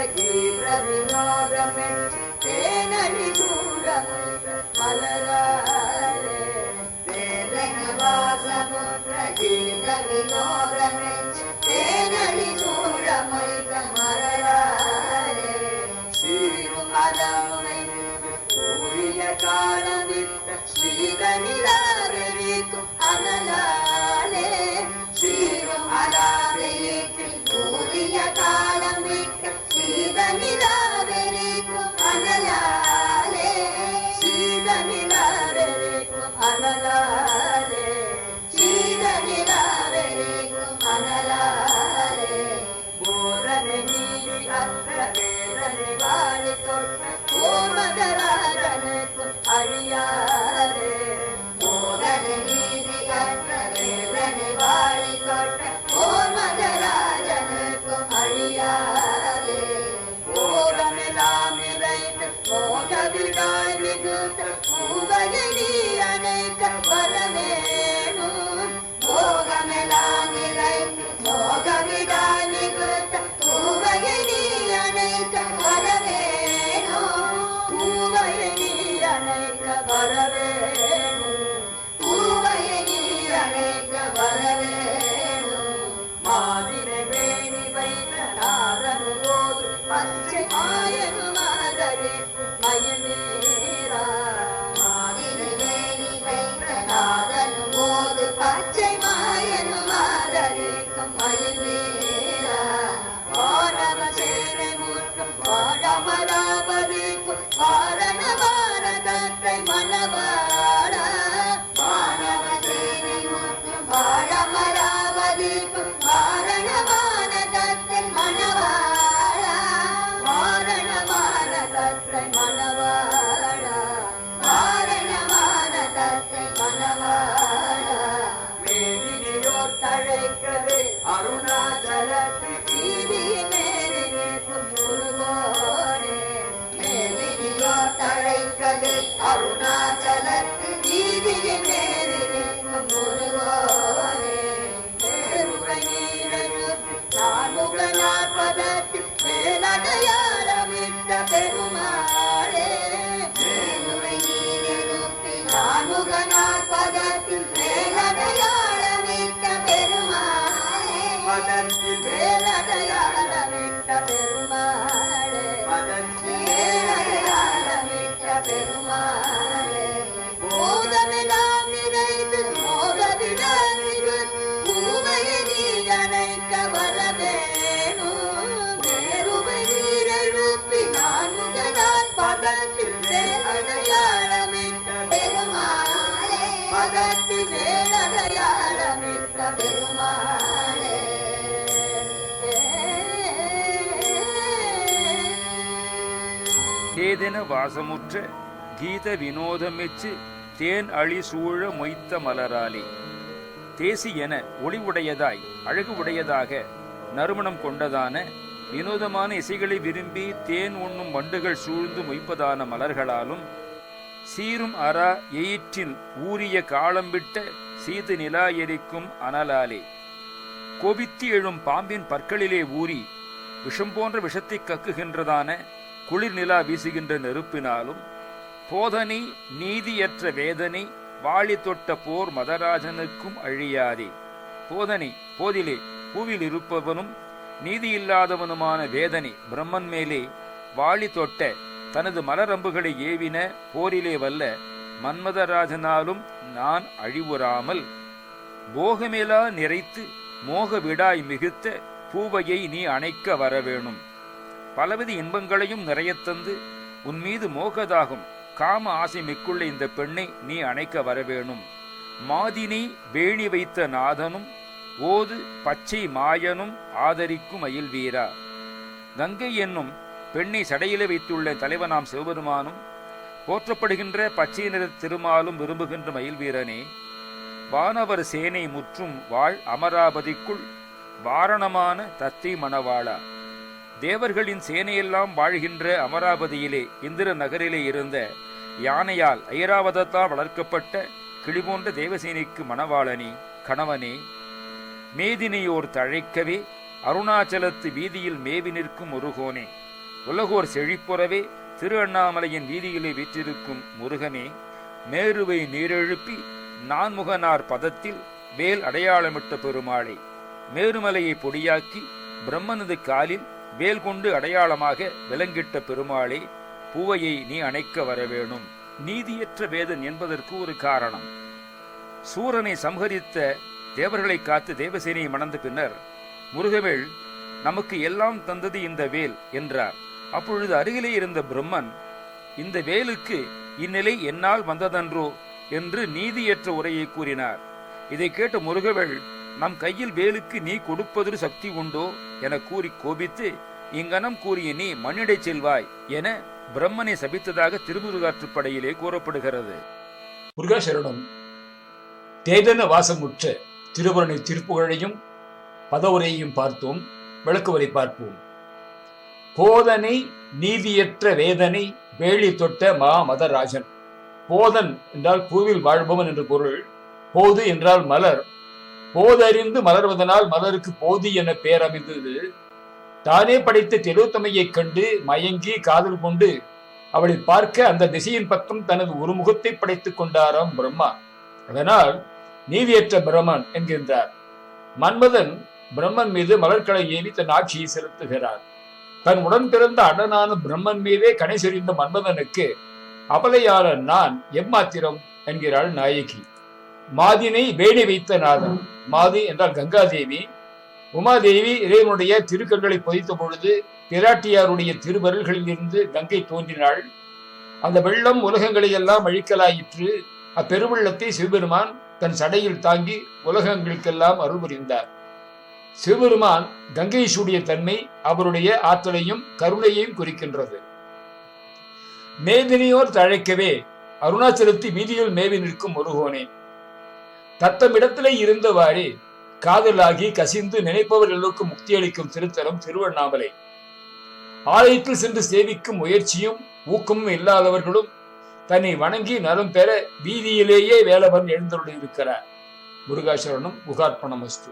சமுத்திர கீர வினோதமே தேனடி சூடமுத்த மலராரே தேவனவாசமுத்திர கீர வினோதமே தேனடி சூடமைத்த மலராரே சீரும் அலமை கூறிய காலமிட்ட ஸ்ரீதனிலாரிக்கும் பூவையடி அணைக்க வரவேணும் மோகமெல்லாம் நிறைந்த மோகவிடாய் மிகுந்த பூவையடி அணைக்க வரவேணும் பூவையடி அணைக்க வரவேணும் பூவையடி அணைக்க வரவேணும் மாதிரை வேணி வைத்த நாரனோடு பச்சை பதத்தில் மேலடையாளமிட்ட பெருமாளே நான்முகனார் பதத்தில் மேலடையாளமிட்ட பெருமாளே பதத்தில் மேலடையாளமிட்ட பெருமாளே. பதத்தில் பெருமாளே மேலடையாளமிட்ட பெருமாளே வாசமுற்ற கீத வினோதமெச்சு தேன் அழி சூழ மொய்த்த மலராலே. தேசி என ஒளிவுடையதாய் அழகு உடையதாக நறுமணம் கொண்டதான வினோதமான இசைகளை விரும்பி தேன் உண்ணும் வண்டுகள் சூழ்ந்து மொய்ப்பதான மலர்களாலும் சீரும் அரா எயிற்றில் ஊறிய காலம்பிட்ட சீது நிலா எரிக்கும் அனலாலே. கோபித்து எழும் பாம்பின் பற்களிலே ஊறி விஷம் போன்ற விஷத்தை கக்குகின்றதான குளிர் நிலா வீசுகின்ற நெருப்பினாலும் போதனை நீதியற்ற வேதனை வாளி தொட்ட போர் மதராஜனுக்கும் அழியாதே. போதனை போதிலே பூவில் இருப்பவனும் நீதியில்லாதவனுமான வேதனை பிரம்மன் மேலே வாளி தொட்ட தனது மலரம்புகளை ஏவின போரிலே வல்ல மன்மதராஜனாலும் நான் அழிவுறாமல் போகமேலா நிறைத்து மோக விடாய் மிகுத்த பூவையை நீ அணைக்க வரவேணும். பலவித இன்பங்களையும் நிறையத்தந்து உன் மீது மோகதாகும் காம ஆசை மிக்குள்ள இந்த பெண்ணை நீ அணைக்க வரவேணும். மாதினி வேணி வைத்த நாதனும் ஓது பச்சை மாயனும் ஆதரிக்கும் அயில் வீரா கங்கை என்னும் பெண்ணை சடையில வைத்துள்ள தலைவனாம் சிவபெருமானும் போற்றப்படுகின்ற பச்சை நிற திருமாலும் விரும்புகின்ற மயில் வீரனே வானவர் சேனை முற்றும் வாழ் அமராவதிக்குள் வாரணமான தத்தை மணவாளா. தேவர்களின் சேனையெல்லாம் வாழ்கின்ற அமராவதியிலே இந்திர நகரிலே இருந்த யானையால் ஐராவதத்தால் வளர்க்கப்பட்ட கிளிபோன்ற தேவசேனைக்கு மணவாளனே கணவனே மேதினியோர் தழைக்கவே அருணாச்சலத்து வீதியில் மேவி நிற்கும் முருகோனே. உலகோர் செழிப்புறவே திரு அண்ணாமலையின் வீதியிலே வீற்றிருக்கும் முருகனே மேருவை நீரெழுப்பி நான்முகனார் பதத்தில் வேல் அடையாளமிட்ட பெருமாளே. மேருமலையை பொடியாக்கி பிரம்மனது காலில் வேல் கொண்டு அடையாளமாக விலங்கிட்ட பெருமாளே பூவையை நீ அணைக்க வரவேணும். நீதியற்ற வேதன் என்பதற்கு ஒரு காரணம். சூரனை சம்ஹரித்த தேவர்களை காத்து தேவசேனையை மணந்த பின்னர் முருகவேள் நமக்கு எல்லாம் தந்தது இந்த வேல் என்றார். அப்பொழுது அருகிலே இருந்த பிரம்மன் இந்த வேலுக்கு இந்நிலை என்னால் வந்ததன்றோ? என்று நீதியற்ற உரையை கூறினார். இதை கேட்ட முருகவேள் நம் கையில் வேலுக்கு நீ கொடுப்பதொரு சக்தி உண்டோ? என கூறி கோபித்து இங்கனம் கூறிய நீ மண்ணிடை செல்வாய் என பிரம்மனை சபித்ததாக திருமுருகாற்றுப்படையிலே கூறப்படுகிறது. முருகாசரணம் தேதன வாசமுற்ற திருவருணை திருப்புகழையும் பதவுரையையும் பார்த்தோம். விளக்குவரை பார்ப்போம். போதனை நீதியற்ற வேதனை வேலி தொட்ட மா மதராஜன் போதன் என்றால் பூவில் வாழ்பவன் என்று பொருள். போது என்றால் மலர். போதறிந்து மலர்வதனால் மலருக்கு போது என பெயர் அமைந்தது. தானே படைத்த தெருத்தமையைக் கண்டு மயங்கி காதல் கொண்டு அவளை பார்க்க அந்த திசையின் பக்கம் தனது ஒரு முகத்தை படைத்துக் கொண்டாராம் பிரம்மா. அதனால் நீதியற்ற பிரம்மன் என்கின்றார். மன்மதன் பிரம்மன் மீது மலர்களை ஏவி தன் ஆட்சியை செலுத்துகிறார் தன் உடன் பிறந்த அடனான பிரம்மன் மீதே கணை செறிந்த மன்மதனுக்கு அபலையாளன் நான் எம்மாத்திரம்? என்கிறாள் நாயகி. மாதினை வேணி வைத்த நாதன். மாதி என்றால் கங்காதேவி. உமாதேவி இறைவனுடைய திருக்கண்களை பொதித்த பொழுது பிராட்டியாருடைய திருவருள்களில் இருந்து கங்கை தோன்றினாள். அந்த வெள்ளம் உலகங்களை எல்லாம் அழிக்கலாயிற்று. அப்பெருவெள்ளத்தை சிவபெருமான் தன் சடையில் தாங்கி உலகங்களுக்கெல்லாம் அருள் புரிந்தார் சிவபெருமான் கங்கை சூடிய தன்மை அவருடைய ஆற்றலையும் கருணையையும் குறிக்கின்றது. மேதினியோர் தழைக்கவே அருணாச்சலத்து வீதியில் மேவி நிற்கும் முருகோனே. தத்தமிடத்திலே இருந்தவாறே காதலாகி கசிந்து நினைப்பவர் எல்லோருக்கும் முக்தி அளிக்கும் திருத்தலம் திருவண்ணாமலை. ஆலயத்தில் சென்று சேவிக்கும் முயற்சியும் ஊக்கமும் இல்லாதவர்களும் தன்னை வணங்கி நலம் பெற வீதியிலேயே வேலவன் எழுந்தருள் இருக்கிறார் முருகாசரணம் முகார்ப்பணமஸ்து